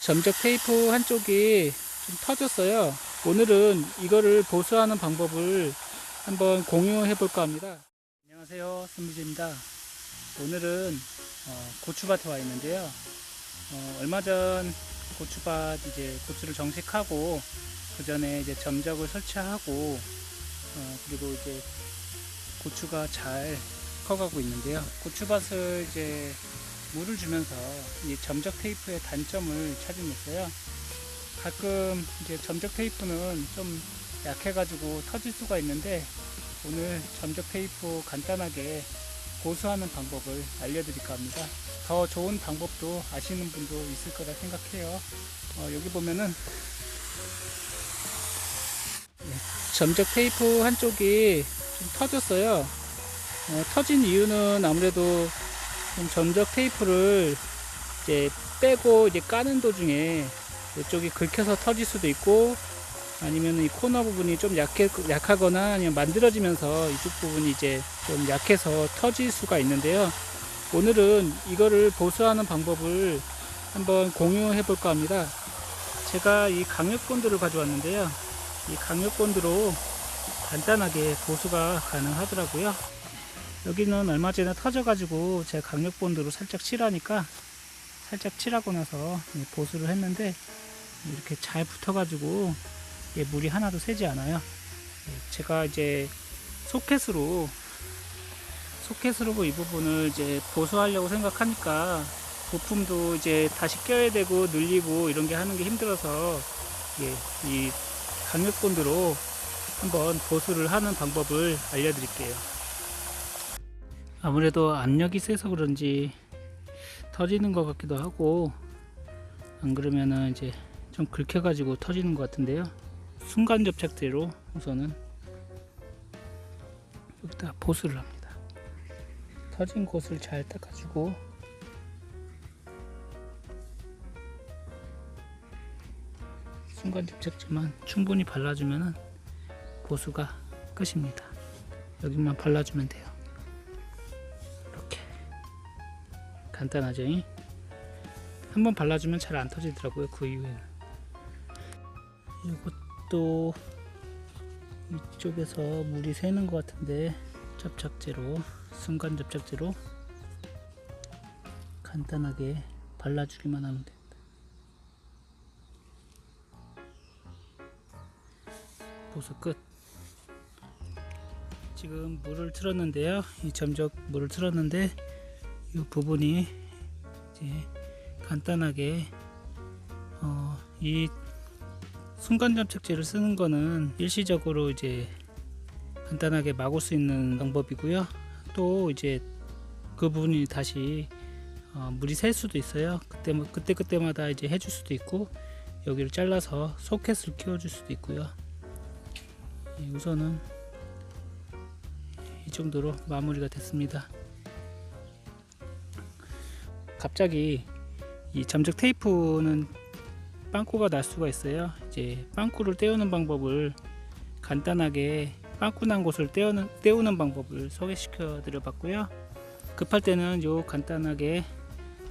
점적 테이프 한쪽이 좀 터졌어요. 오늘은 이거를 보수하는 방법을 한번 공유해 볼까 합니다. 안녕하세요. 손미재입니다. 오늘은 어, 고추밭에 와 있는데요. 어, 얼마 전 고추밭 이제 고추를 정식하고 그 전에 이제 점적을 설치하고 어, 그리고 이제 고추가 잘 커가고 있는데요. 고추밭을 이제 물을 주면서 이 점적 테이프의 단점을 찾으면서요. 가끔 이제 점적 테이프는 좀 약해가지고 터질 수가 있는데 오늘 점적 테이프 간단하게 보수하는 방법을 알려드릴까 합니다. 더 좋은 방법도 아시는 분도 있을 거라 생각해요. 어, 여기 보면은 네, 점적 테이프 한쪽이 좀 터졌어요. 어, 터진 이유는 아무래도 좀 점적 테이프를 이제 빼고 이제 까는 도중에 이쪽이 긁혀서 터질 수도 있고 아니면 이 코너 부분이 좀 약해, 약하거나 아니면 만들어지면서 이쪽 부분이 이제 좀 약해서 터질 수가 있는데요. 오늘은 이거를 보수하는 방법을 한번 공유해 볼까 합니다. 제가 이 강력본드를 가져왔는데요. 이 강력본드로 간단하게 보수가 가능하더라고요. 여기는 얼마 전에 터져가지고 제가 강력본드로 살짝 칠하니까 살짝 칠하고 나서 보수를 했는데 이렇게 잘 붙어가지고 예, 물이 하나도 새지 않아요. 예, 제가 이제 소켓으로 소켓으로 이 부분을 이제 보수하려고 생각하니까 부품도 이제 다시 껴야 되고 늘리고 이런 게 하는 게 힘들어서 예, 이 강력본드로 한번 보수를 하는 방법을 알려드릴게요. 아무래도 압력이 세서 그런지 터지는 것 같기도 하고 안 그러면은 이제 좀 긁혀 가지고 터지는 것 같은데요. 순간 접착제로 우선은 여기다 보수를 합니다. 터진 곳을 잘 닦아주고 순간 접착제만 충분히 발라주면은 보수가 끝입니다. 여기만 발라주면 돼요. 간단하죠? 한번 발라주면 잘 안 터지더라고요. 그 이후에는 이것도 이쪽에서 물이 새는 것 같은데 접착제로 순간 접착제로 간단하게 발라주기만 하면 됩니다. 보수 끝. 지금 물을 틀었는데요. 이 점적 물을 틀었는데 이 부분이 이제 간단하게 어, 이 순간 접착제를 쓰는 거는 일시적으로 이제 간단하게 막을 수 있는 방법이고요. 또 이제 그 부분이 다시 어, 물이 셀 수도 있어요. 그때 그때 그때마다 이제 해줄 수도 있고 여기를 잘라서 소켓을 끼워줄 수도 있고요. 예, 우선은 이 정도로 마무리가 됐습니다. 갑자기 이 점적 테이프는 빵꾸가 날 수가 있어요. 이제 빵꾸를 떼우는 방법을 간단하게 빵꾸 난 곳을 떼우는, 떼우는 방법을 소개시켜 드려 봤고요. 급할 때는 요 간단하게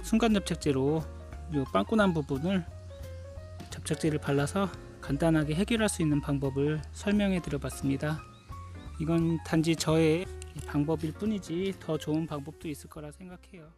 순간 접착제로 요 빵꾸 난 부분을 접착제를 발라서 간단하게 해결할 수 있는 방법을 설명해 드려 봤습니다. 이건 단지 저의 방법일 뿐이지 더 좋은 방법도 있을 거라 생각해요.